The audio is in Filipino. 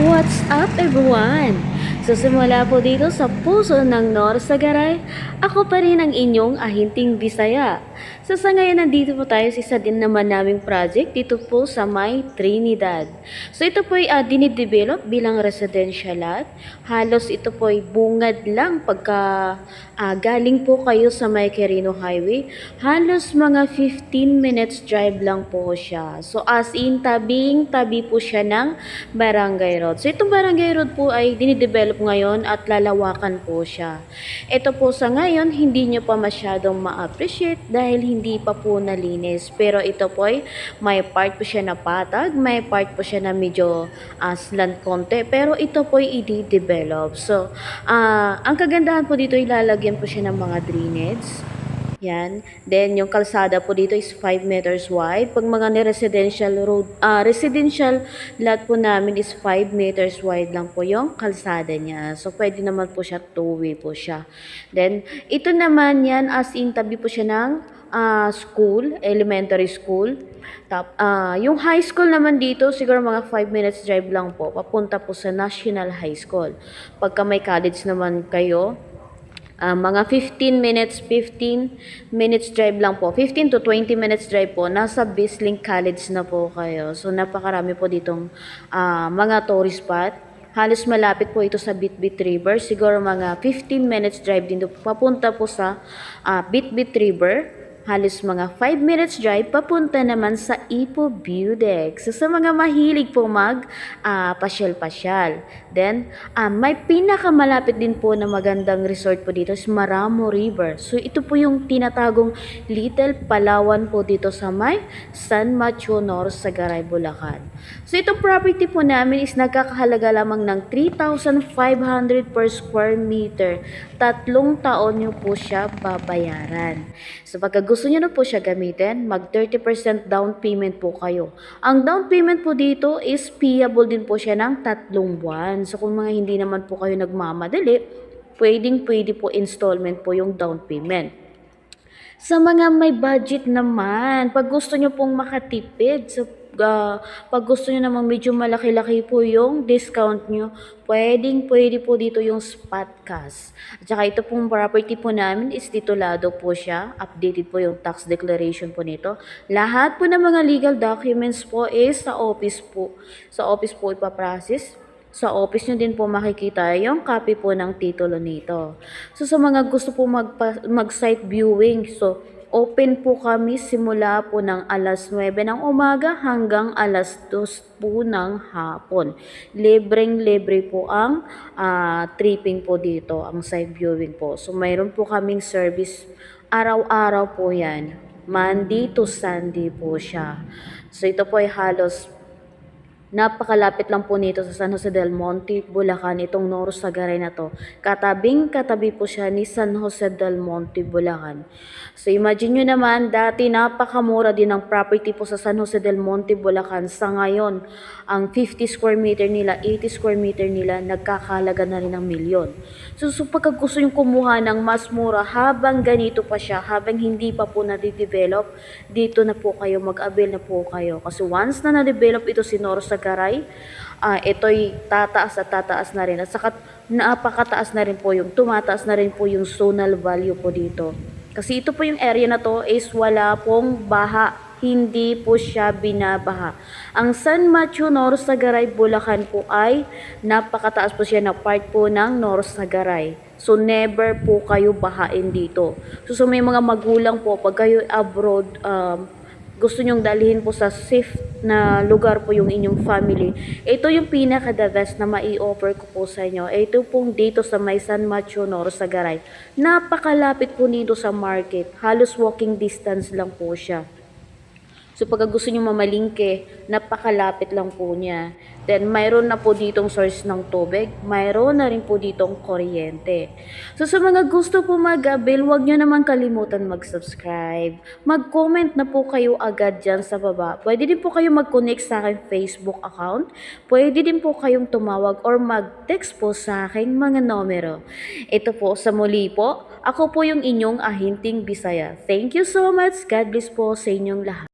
What's up everyone? So simula po dito sa puso ng Nor Sagaray, ako pa rin ang inyong ahinting Bisaya. So sa ngayon nandito po tayo sa isa din naman naming project dito po sa May Trinidad. So ito po ay uh, dinidevelop bilang residential lot. Halos ito po ay bungad lang pagka ah, galing po kayo sa May Quirino Highway. Halos mga 15 minutes drive lang po siya. So as in tabing tabi po siya ng Barangay Road. So itong Barangay Road po ay dinidevelop ngayon at lalawakan po siya. Ito po sa ngayon hindi nyo pa masyadong ma-appreciate dahil hindi pa po nalinis. Pero ito po ay may part po siya na patag, may part po siya na medyo uh, slant konti. Pero ito po ay i-develop. So ah, ang kagandahan po dito ilalagyan po siya ng mga drainage. Yan. Then, yung kalsada po dito is 5 meters wide. Pag mga ni-residential road, ah, residential lot po namin is 5 meters wide lang po yung kalsada niya. So, pwede naman po siya two-way po siya. Then, ito naman yan as in tabi po siya ng ah, school, elementary school. Tap, ah, yung high school naman dito, siguro mga 5 minutes drive lang po, papunta po sa National High School. Pagka may college naman kayo, Ah, mga 15 minutes, 15 minutes drive lang po. 15 to 20 minutes drive po. Nasa Bisling College na po kayo. So, napakarami po ditong ah, mga tourist spot. Halos malapit po ito sa Bitbit River. Siguro mga 15 minutes drive din po. Papunta po sa ah, Bitbit River. Halos mga 5 minutes drive papunta naman sa Ipo View Deck. So sa mga mahilig po mag ah, pasyal-pasyal. Then, ah, may pinakamalapit din po na magandang resort po dito is Maramo River. So ito po yung tinatagong Little Palawan po dito sa may San Mateo North, Sagaray, Bulacan. So itong property po namin is nagkakahalaga lamang ng 3,500 per square meter. Tatlong taon nyo po siya babayaran. So pagka nyo na po siya gamitin, mag 30% down payment po kayo. Ang down payment po dito is payable din po siya ng tatlong buwan. So kung mga hindi naman po kayo nagmamadali, pwedeng pwede po installment po yung down payment. Sa mga may budget naman, pag gusto nyo pong makatipid, so, ah, pag gusto nyo namang medyo malaki-laki po yung discount nyo, pwedeng pwede po dito yung spot cash. At saka ito pong property po namin is titulado po siya. Updated po yung tax declaration po nito. Lahat po ng mga legal documents po is sa office po. Sa office po ipaprocess sa office nyo din po makikita yung copy po ng titulo nito. So sa mga gusto po magpa, mag-site viewing, so open po kami simula po ng alas 9 ng umaga hanggang alas 2 po ng hapon. Libreng-libre po ang ah, tripping po dito, ang site viewing po. So mayroon po kaming service araw-araw po yan. Monday to Sunday po siya. So ito po ay halos Napakalapit lang po nito sa San Jose del Monte, Bulacan, itong Noros Sagaray na to. Katabing katabi po siya ni San Jose del Monte, Bulacan. So imagine nyo naman, dati napakamura din ang property po sa San Jose del Monte, Bulacan. Sa ngayon, ang 50 square meter nila, 80 square meter nila, nagkakalaga na rin ng milyon. So, so pagka gusto nyo kumuha ng mas mura, habang ganito pa siya, habang hindi pa po na-develop, dito na po kayo, mag-avail na po kayo. Kasi once na na-develop ito si Noros Sagaray, ah ito'y tataas at tataas na rin. At saka napakataas na rin po yung, tumataas na rin po yung zonal value po dito. Kasi ito po yung area na to is wala pong baha. Hindi po siya binabaha. Ang San Mateo North Sagaray, Bulacan po ay napakataas po siya na part po ng North Sagaray. So never po kayo bahain dito. So, so may mga magulang po pag kayo abroad um, gusto nyong dalhin po sa safe na lugar po yung inyong family, ito yung pinaka-the best na mai-offer ko po sa inyo. Ito pong dito sa may San Mateo, Noro, Sagaray. Napakalapit po nito sa market. Halos walking distance lang po siya. So pagka gusto nyo mamalingke, napakalapit lang po niya. Then mayroon na po ditong source ng tubig, mayroon na rin po ditong kuryente. So sa mga gusto po mag-avail, huwag nyo naman kalimutan mag-subscribe. Mag-comment na po kayo agad dyan sa baba. Pwede din po kayo mag-connect sa aking Facebook account. Pwede din po kayong tumawag or mag-text po sa aking mga numero. Ito po sa muli po, ako po yung inyong ahinting Bisaya. Thank you so much. God bless po sa inyong lahat.